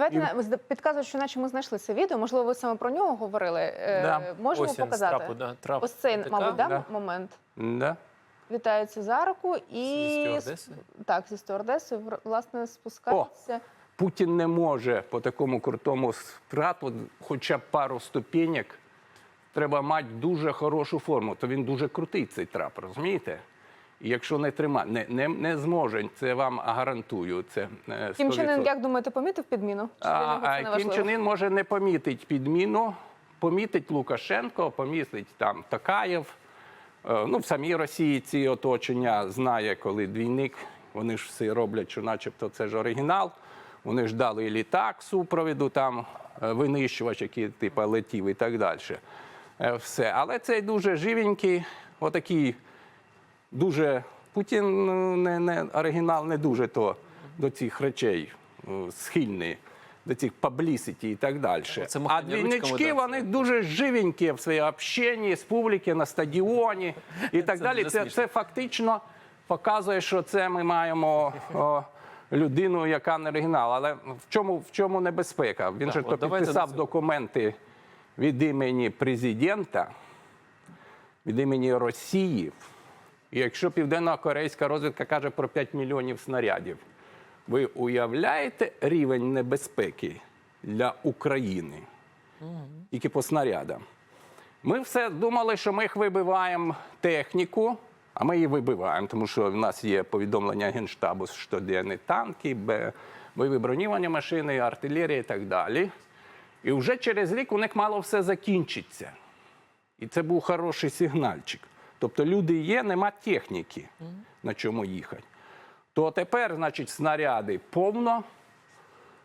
Давайте І- підказують, що наче ми знайшли це відео. Можливо, ви саме про нього говорили. Е, Да. Можемо з показати. трапу, да, трап Ось цей, ТТК. мабуть, да, Да. момент. Да. Вітаються за руку і Зі стюардеси? так, зі стюардесою, власне, спускаються. Путін не може по такому крутому страту, хоча б пару ступенек, треба мати дуже хорошу форму. То він дуже крутий цей трап, розумієте? І якщо не тримає, не, не, не зможе, це вам гарантую. Це е, Кім Чен Ін, як думаєте, помітив підміну? Чи А, а Кім? Чен Ін може не помітить підміну, помітить Лукашенко, помітить там Токаєв. Е, Ну, в самій Росії ці оточення знає, коли двійник, вони ж все роблять, що начебто це ж оригінал. Вони ж дали літак супровіду, там е, винищувач, який типу летів і так далі. Е, Все. Але цей дуже живенький, отакий дуже Путін ну, не, не оригінал не дуже то до цих речей е, схильний, до цих publicity і так далі. Оце А двійнички вони дуже живенькі в своїй общенні з публіки на стадіоні і так Це далі. Це, смішно. це фактично показує, що це ми маємо. О, Людину, яка не оригінал, але в чому в чому небезпека? Він Так, же то підписав до документи від імені президента, від імені Росії. І якщо південно-корейська розвідка каже про 5 мільйонів снарядів, ви уявляєте рівень небезпеки для України тільки по снарядам? Ми все думали, що ми їх вибиваємо техніку, а ми її вибиваємо, тому що в нас є повідомлення Генштабу, що де не танки, бойові броньовані машини, артилерія і так далі. І вже через рік у них мало все закінчиться. І це був хороший сигнальчик. Тобто люди є, нема техніки, на чому їхати. То тепер, значить, снаряди повно.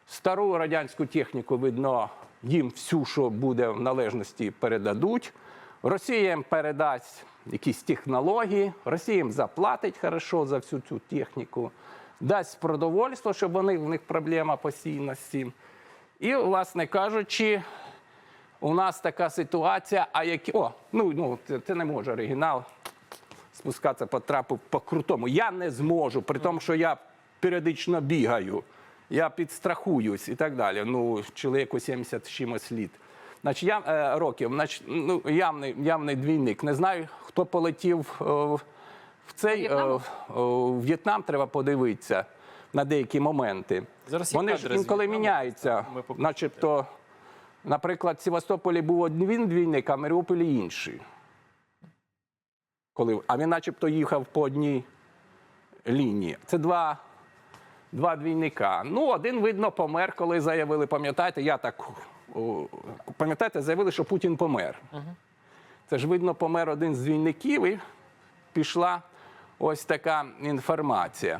Стару радянську техніку, видно, їм всю, що буде в належності, передадуть. Росія їм передасть якісь технології, Росія їм заплатить хорошо за всю цю техніку, дасть продовольство, щоб вони, в них проблема постійна з цим. І, власне кажучи, у нас така ситуація, а які. О, ну, ну це, це не може оригінал спускатися по трапу по крутому. Я не зможу, при тому, що я періодично бігаю, я підстрахуюсь і так далі. Ну, чоловіку 70 чимось літ. Значить, я, е, років, значить, ну, явний, явний двійник. Не знаю, хто полетів е, в цей е, в В'єтнам, треба подивитися на деякі моменти. Зараз Вони ж інколи міняються. Начебто, наприклад, в Севастополі був один двійник, а в Маріуполі інший. Коли, а він начебто їхав по одній лінії. Це два, два двійника. Ну, один, видно, помер, коли заявили, пам'ятаєте, я так. Пам'ятаєте, заявили, що Путін помер. Це ж, видно, помер один з двійників, і пішла ось така інформація.